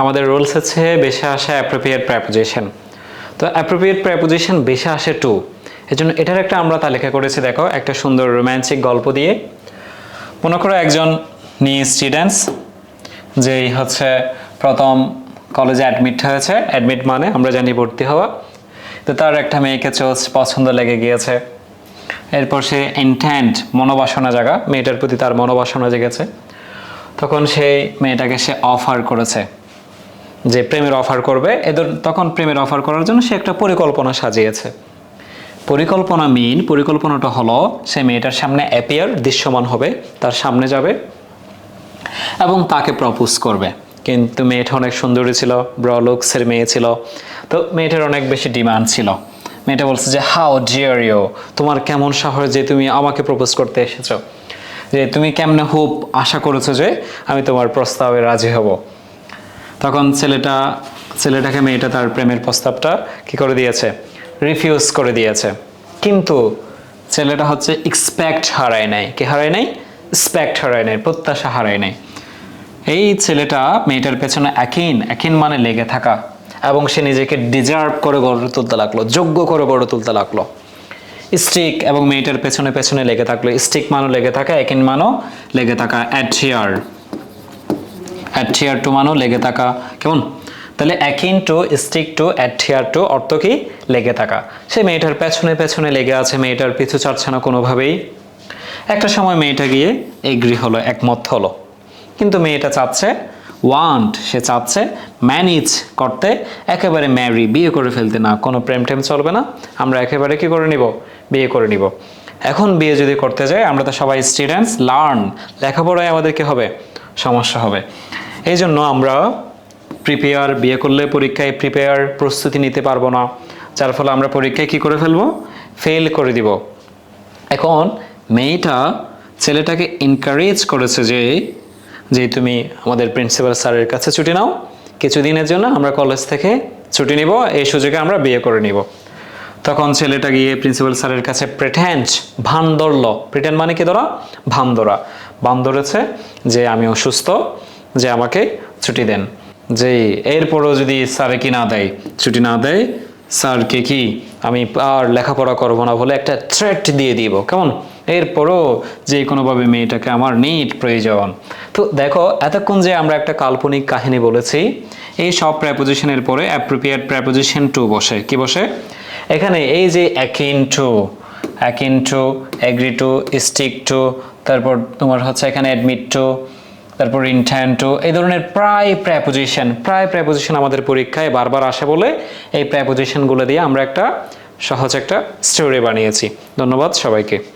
আমাদের রুলস হচ্ছে বেশি আসে অ্যাপ্রোপ্রিয়েট প্র্যাপোজিশন তো অ্যাপ্রোপ্রিয়েট প্র্যাপোজিশন বেশি আসে টু এজন্য এটার একটা আমরা তালিকা করেছি, দেখো, একটা সুন্দর রোম্যান্টিক গল্প দিয়ে। মনে করো একজন নিউ স্টুডেন্টস যেই হচ্ছে প্রথম কলেজে অ্যাডমিট হয়েছে। অ্যাডমিট মানে আমরা জানি ভর্তি হওয়া। তো তার একটা মেয়েকে চোজ পছন্দ লেগে গিয়েছে। এরপর সে ইন্টেন্ট মনোবাসনা জায়গা, মেয়েটার প্রতি তার মনোবাসনা জেগেছে। তখন সেই মেয়েটাকে সে অফার করেছে। যে প্রেমের অফার করবে, এদের তখন প্রেমের অফার করার জন্য সে একটা পরিকল্পনা সাজিয়েছে। পরিকল্পনা মেইন পরিকল্পনাটা হলো, সে মেয়েটার সামনে অ্যাপিয়ার দৃশ্যমান হবে, তার সামনে যাবে এবং তাকে প্রপোজ করবে। কিন্তু মেয়েটা অনেক সুন্দরী ছিল ব্রলুক্সের মেয়ে ছিল। তো মেয়েটার অনেক বেশি ডিমান্ড ছিল। মেয়েটা বলছে যে হাও ডিয়ার ইউ তোমার কেমন সাহস যে তুমি আমাকে প্রপোজ করতে এসেছ? যে তুমি কেমনে হোপ আশা করেছ যে আমি তোমার প্রস্তাবে রাজি হব? তখন ছেলেটা, ছেলেটাকে, মেয়েটা তার প্রেমের প্রস্তাবটা কি করে দিয়েছে? রিফিউজ করে দিয়েছে। কিন্তু ছেলেটা হচ্ছে এক্সপেক্ট হারায় নাই। কে হারায় নাই? এক্সপেক্ট হারায় নাই, প্রত্যাশা হারায় নাই। এই ছেলেটা মেয়েটার পেছনে একিন একিন মানে লেগে থাকা। এবং সে নিজেকে ডিজার্ভ করে গড়ে তুলতে লাগল, যোগ্য করে গড়ে তুলতে লাগল। স্টিক এবং মেয়েটার পেছনে পেছনে লেগে থাকল। স্টিক মানও লেগে থাকা একিন মানও লেগে থাকা। অ্যাডহিয়ার অ্যাডহিয়ার টু মানও লেগে থাকা কেমন তাহলে akin to stick to adhere to অর্থ কি লেগে থাকা সে মেয়েটার পেছনে পেছনে লেগে আছে মেয়েটার পিছু ছাড়ছে না কোনোভাবেই একটা সময় মেয়েটা গিয়ে এগ্রি হলো একমত হলো কিন্তু মেয়েটা চাচ্ছে ওয়ান্ট সে চাচ্ছে ম্যানেজ করতে একেবারে ম্যারি বিয়ে করে ফেলতে না কোনো প্রেম টেম চলবে না আমরা একেবারে কি করে নিব বিয়ে করে নিব এখন বিয়ে যদি করতে যাই আমরা তো সবাই স্টুডেন্টস লার্ন লেখাপড়ায় আমাদের কি হবে সমস্যা হবে এই জন্য আমরা প্রিপেয়ার বিয়ে করলে পরীক্ষায় প্রিপেয়ার প্রস্তুতি নিতে পারব না। যার ফলে আমরা পরীক্ষায় কি করে ফেলব? ফেল করে দিব। এখন মেয়েটা ছেলেটাকে এনকারেজ করেছে যে যে তুমি আমাদের প্রিন্সিপাল স্যারের কাছে ছুটি নাও। কিছুদিনের জন্য আমরা কলেজ থেকে ছুটি নিব, এই সুযোগে আমরা বিয়ে করে নিব। তখন ছেলেটা গিয়ে প্রিন্সিপাল স্যারের কাছে প্রেটেন্স ভান ধরলো। প্রেটেন্ট মানে কি ধরা? ভান ধরা। ভান ধরেছে যে, আমি অসুস্থ। যে আমাকে ছুটি দেন। যে এরপরও যদি স্যারে কি না দেয়, ছুটি না দেয়, স্যারকে কি আমি আর লেখাপড়া করব না বলে একটা থ্রেট দিয়ে দিব। কেমন? এরপরও যে কোনোভাবে মেয়েটাকে আমার নিট প্রয়োজন। তো দেখো, এতক্ষণ যে আমরা একটা কাল্পনিক কাহিনী বলেছি, এই সব প্র্যাপোজিশনের পরে অ্যাপ্রোপ্রিয়েট প্র্যাপোজিশন টু বসে। কি বসে? এখানে এই যে akin to akin to agree to stick to তারপর তোমার হচ্ছে এখানে অ্যাডমিট টু তারপর ইনটেন্টো এই ধরনের প্রায় প্র্যাপোজিশন প্রায় প্র্যাপোজিশন আমাদের পরীক্ষায় বারবার আসে বলে এই প্র্যাপোজিশনগুলো দিয়ে আমরা একটা সহজ একটা স্টোরি বানিয়েছি। ধন্যবাদ সবাইকে।